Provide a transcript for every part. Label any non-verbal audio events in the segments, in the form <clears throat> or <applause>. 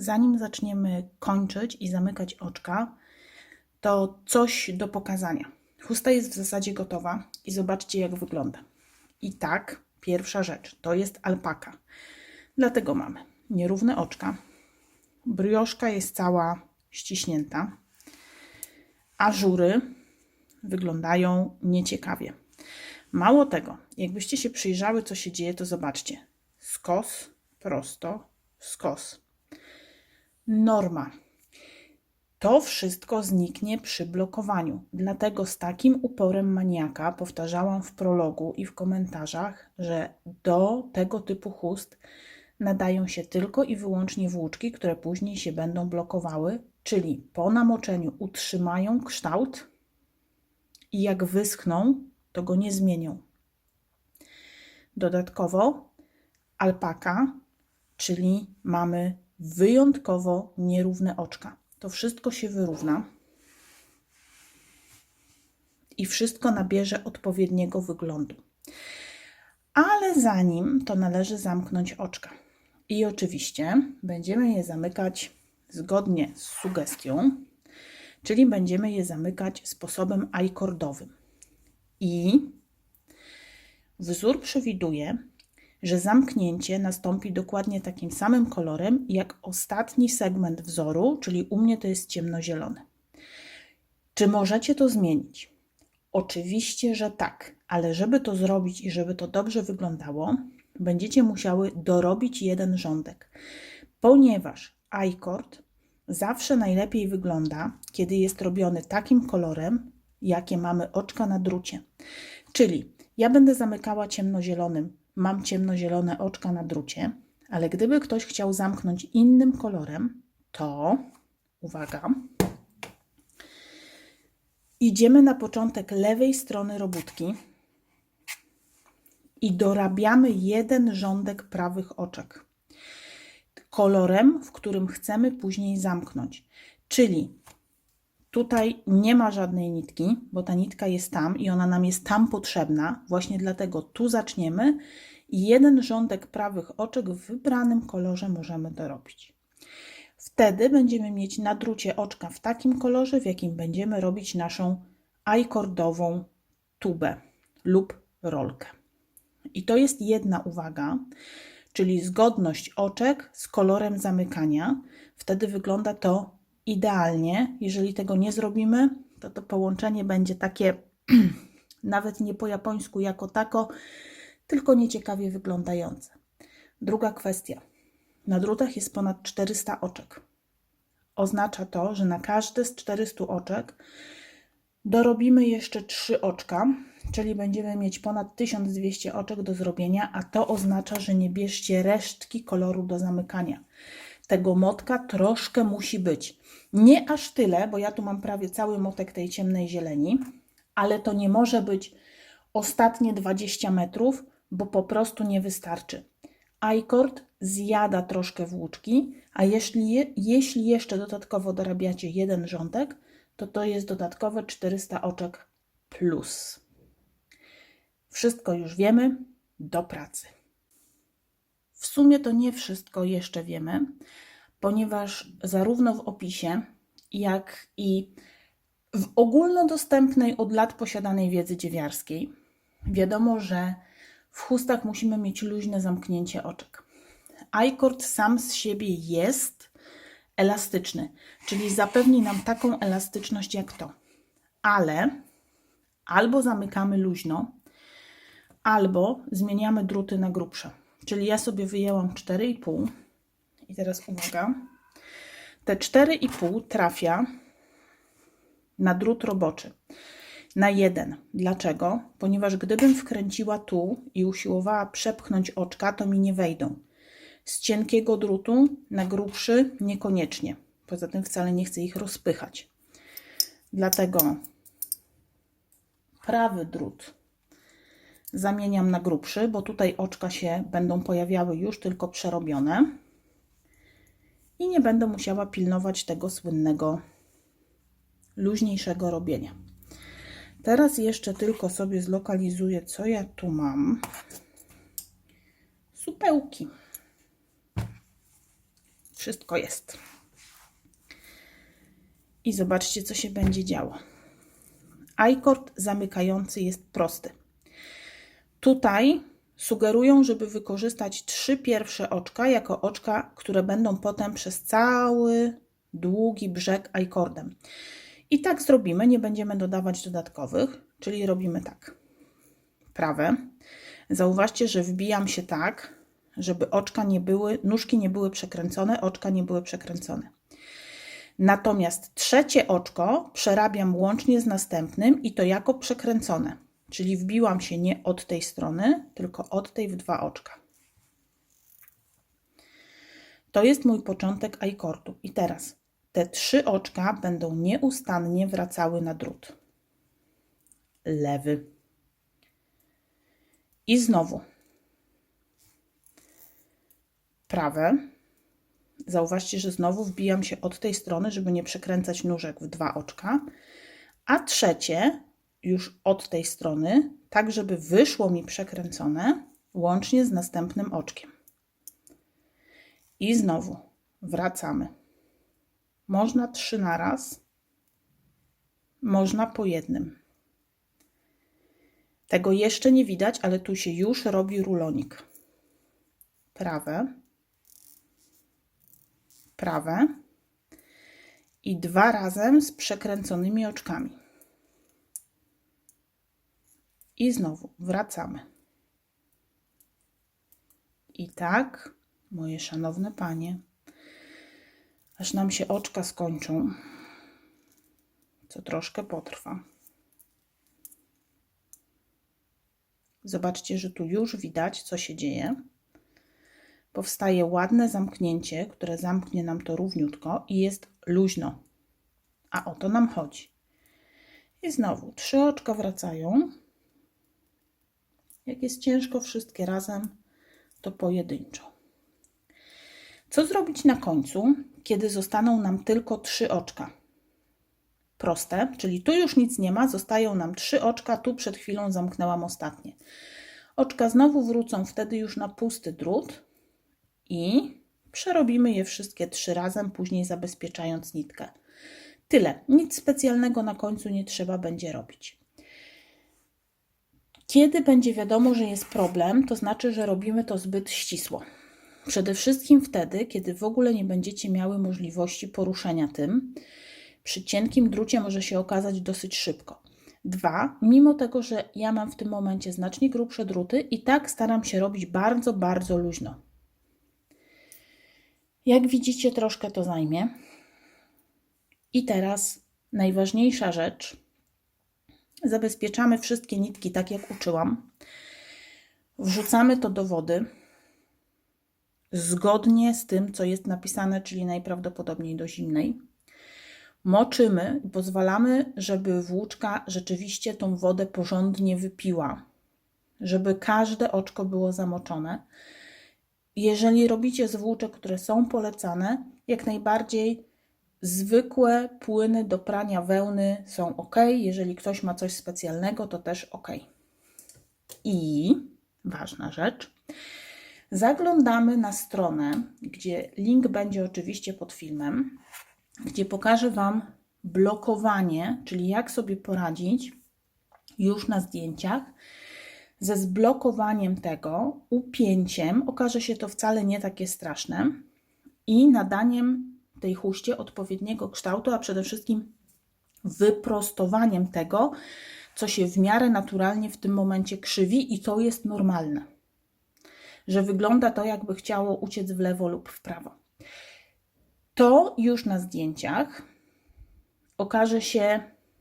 zanim zaczniemy kończyć i zamykać oczka, to coś do pokazania. Chusta jest w zasadzie gotowa i zobaczcie, jak wygląda. I tak, pierwsza rzecz to jest alpaka. Dlatego mamy nierówne oczka, brioszka jest cała ściśnięta, ażury wyglądają nieciekawie. Mało tego, jakbyście się przyjrzały, co się dzieje, to zobaczcie. Skos, prosto, skos. Norma. To wszystko zniknie przy blokowaniu. Dlatego z takim uporem maniaka powtarzałam w prologu i w komentarzach, że do tego typu chust nadają się tylko i wyłącznie włóczki, które później się będą blokowały, czyli po namoczeniu utrzymają kształt i jak wyschną, to go nie zmienią. Dodatkowo alpaka, czyli mamy wyjątkowo nierówne oczka. To wszystko się wyrówna i wszystko nabierze odpowiedniego wyglądu. Ale zanim to należy zamknąć oczka. I oczywiście będziemy je zamykać zgodnie z sugestią, czyli będziemy je zamykać sposobem ajkordowym. I wzór przewiduje, że zamknięcie nastąpi dokładnie takim samym kolorem jak ostatni segment wzoru, czyli u mnie to jest ciemnozielony. Czy możecie to zmienić? Oczywiście, że tak, ale żeby to zrobić i żeby to dobrze wyglądało, będziecie musiały dorobić jeden rządek, ponieważ iCord zawsze najlepiej wygląda, kiedy jest robiony takim kolorem, jakie mamy oczka na drucie. Czyli ja będę zamykała ciemnozielonym, mam ciemnozielone oczka na drucie, ale gdyby ktoś chciał zamknąć innym kolorem, to uwaga, idziemy na początek lewej strony robótki i dorabiamy jeden rządek prawych oczek kolorem, w którym chcemy później zamknąć. Czyli tutaj nie ma żadnej nitki, bo ta nitka jest tam i ona nam jest tam potrzebna. Właśnie dlatego tu zaczniemy i jeden rządek prawych oczek w wybranym kolorze możemy dorobić. Wtedy będziemy mieć na drucie oczka w takim kolorze, w jakim będziemy robić naszą ajkordową tubę lub rolkę. I to jest jedna uwaga, czyli zgodność oczek z kolorem zamykania. Wtedy wygląda to idealnie. Jeżeli tego nie zrobimy, to to połączenie będzie takie <clears throat> nawet nie po japońsku jako tako, tylko nieciekawie wyglądające. Druga kwestia. Na drutach jest ponad 400 oczek. Oznacza to, że na każde z 400 oczek dorobimy jeszcze 3 oczka, czyli będziemy mieć ponad 1200 oczek do zrobienia, a to oznacza, że nie bierzcie resztki koloru do zamykania. Tego motka troszkę musi być. Nie aż tyle, bo ja tu mam prawie cały motek tej ciemnej zieleni, ale to nie może być ostatnie 20 metrów, bo po prostu nie wystarczy. iCord zjada troszkę włóczki, a jeśli, je, jeśli jeszcze dodatkowo dorabiacie jeden rządek, to to jest dodatkowe 400 oczek plus. Wszystko już wiemy, do pracy. W sumie to nie wszystko jeszcze wiemy, ponieważ zarówno w opisie, jak i w ogólnodostępnej od lat posiadanej wiedzy dziewiarskiej wiadomo, że w chustach musimy mieć luźne zamknięcie oczek. iCord sam z siebie jest elastyczny, czyli zapewni nam taką elastyczność jak to. Ale albo zamykamy luźno, albo zmieniamy druty na grubsze. Czyli ja sobie wyjęłam 4,5 i teraz uwaga. Te 4,5 trafia na drut roboczy. Na jeden. Dlaczego? Ponieważ gdybym wkręciła tu i usiłowała przepchnąć oczka, to mi nie wejdą. Z cienkiego drutu na grubszy niekoniecznie. Poza tym wcale nie chcę ich rozpychać. Dlatego prawy drut zamieniam na grubszy, bo tutaj oczka się będą pojawiały już tylko przerobione i nie będę musiała pilnować tego słynnego luźniejszego robienia. Teraz jeszcze tylko sobie zlokalizuję, co ja tu mam. Supełki. Wszystko jest. I zobaczcie, co się będzie działo. I-cord zamykający jest prosty. Tutaj sugerują, żeby wykorzystać trzy pierwsze oczka jako oczka, które będą potem przez cały długi brzeg i-cordem. I tak zrobimy, nie będziemy dodawać dodatkowych, czyli robimy tak. Prawe. Zauważcie, że wbijam się tak, żeby oczka nie były, nóżki nie były przekręcone, oczka nie były przekręcone. Natomiast trzecie oczko przerabiam łącznie z następnym i to jako przekręcone. Czyli wbiłam się nie od tej strony, tylko od tej w dwa oczka. To jest mój początek i-kordu. I teraz te trzy oczka będą nieustannie wracały na drut. Lewy. I znowu. Prawe. Zauważcie, że znowu wbijam się od tej strony, żeby nie przekręcać nóżek w dwa oczka. A trzecie już od tej strony, tak żeby wyszło mi przekręcone, łącznie z następnym oczkiem. I znowu wracamy. Można trzy na raz, można po jednym. Tego jeszcze nie widać, ale tu się już robi rulonik. Prawe, prawe i dwa razem z przekręconymi oczkami. I znowu wracamy. I tak, moje szanowne panie, aż nam się oczka skończą, co troszkę potrwa. Zobaczcie, że tu już widać, co się dzieje. Powstaje ładne zamknięcie, które zamknie nam to równiutko i jest luźno. A o to nam chodzi. I znowu trzy oczka wracają. Jak jest ciężko wszystkie razem, to pojedynczo. Co zrobić na końcu, kiedy zostaną nam tylko trzy oczka? Proste, czyli tu już nic nie ma, zostają nam trzy oczka, tu przed chwilą zamknęłam ostatnie. Oczka znowu wrócą wtedy już na pusty drut i przerobimy je wszystkie trzy razem, później zabezpieczając nitkę. Tyle. Nic specjalnego na końcu nie trzeba będzie robić. Kiedy będzie wiadomo, że jest problem, to znaczy, że robimy to zbyt ścisło. Przede wszystkim wtedy, kiedy w ogóle nie będziecie miały możliwości poruszenia tym. Przy cienkim drucie może się okazać dosyć szybko. Dwa, mimo tego, że ja mam w tym momencie znacznie grubsze druty, i tak staram się robić bardzo, bardzo luźno. Jak widzicie, troszkę to zajmie. I teraz najważniejsza rzecz. Zabezpieczamy wszystkie nitki tak, jak uczyłam. Wrzucamy to do wody zgodnie z tym, co jest napisane, czyli najprawdopodobniej do zimnej. Moczymy i pozwalamy, żeby włóczka rzeczywiście tą wodę porządnie wypiła, żeby każde oczko było zamoczone. Jeżeli robicie z włóczek, które są polecane, jak najbardziej zwykłe płyny do prania wełny są ok. Jeżeli ktoś ma coś specjalnego, to też ok. I ważna rzecz, zaglądamy na stronę, gdzie link będzie oczywiście pod filmem, gdzie pokażę Wam blokowanie, czyli jak sobie poradzić już na zdjęciach ze zblokowaniem tego, upięciem, okaże się to wcale nie takie straszne i nadaniem tej chuście odpowiedniego kształtu, a przede wszystkim wyprostowaniem tego, co się w miarę naturalnie w tym momencie krzywi i to jest normalne. Że wygląda to, jakby chciało uciec w lewo lub w prawo. To już na zdjęciach okaże się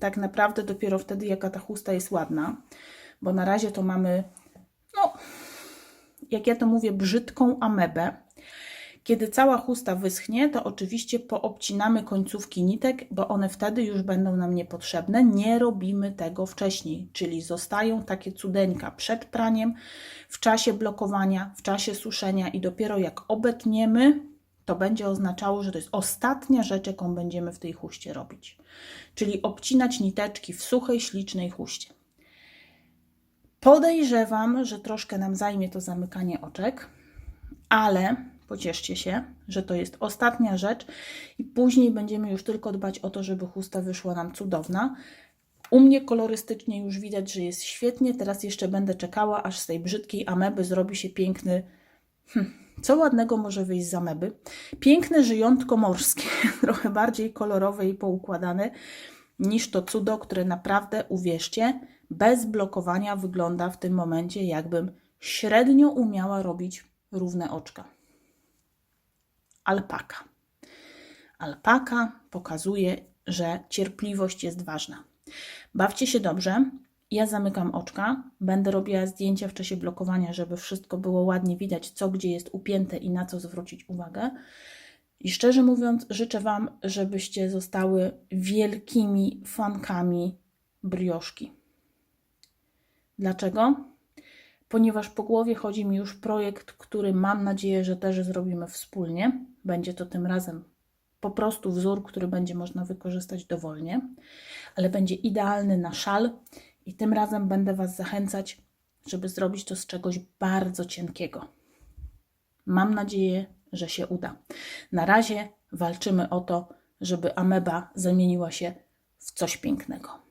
tak naprawdę dopiero wtedy, jaka ta chusta jest ładna, bo na razie to mamy, no, jak ja to mówię, brzydką amebę. Kiedy cała chusta wyschnie, to oczywiście poobcinamy końcówki nitek, bo one wtedy już będą nam niepotrzebne. Nie robimy tego wcześniej, czyli zostają takie cudeńka przed praniem, w czasie blokowania, w czasie suszenia i dopiero jak obetniemy, to będzie oznaczało, że to jest ostatnia rzecz, jaką będziemy w tej chuście robić. Czyli obcinać niteczki w suchej, ślicznej chuście. Podejrzewam, że troszkę nam zajmie to zamykanie oczek, ale Pocieszcie się, że to jest ostatnia rzecz i później będziemy już tylko dbać o to, żeby chusta wyszła nam cudowna. U mnie kolorystycznie już widać, że jest świetnie. Teraz jeszcze będę czekała, aż z tej brzydkiej ameby zrobi się piękny. Hm, co ładnego może wyjść z ameby? Piękne żyjątko morskie, <laughs> trochę bardziej kolorowe i poukładane niż to cudo, które naprawdę, uwierzcie, bez blokowania wygląda w tym momencie, jakbym średnio umiała robić równe oczka. Alpaka. Alpaka pokazuje, że cierpliwość jest ważna. Bawcie się dobrze. Ja zamykam oczka. Będę robiła zdjęcia w czasie blokowania, żeby wszystko było ładnie widać, co gdzie jest upięte i na co zwrócić uwagę. I szczerze mówiąc, życzę Wam, żebyście zostały wielkimi fankami brioszki. Dlaczego? Ponieważ po głowie chodzi mi już projekt, który mam nadzieję, że też zrobimy wspólnie. Będzie to tym razem po prostu wzór, który będzie można wykorzystać dowolnie, ale będzie idealny na szal i tym razem będę Was zachęcać, żeby zrobić to z czegoś bardzo cienkiego. Mam nadzieję, że się uda. Na razie walczymy o to, żeby ameba zamieniła się w coś pięknego.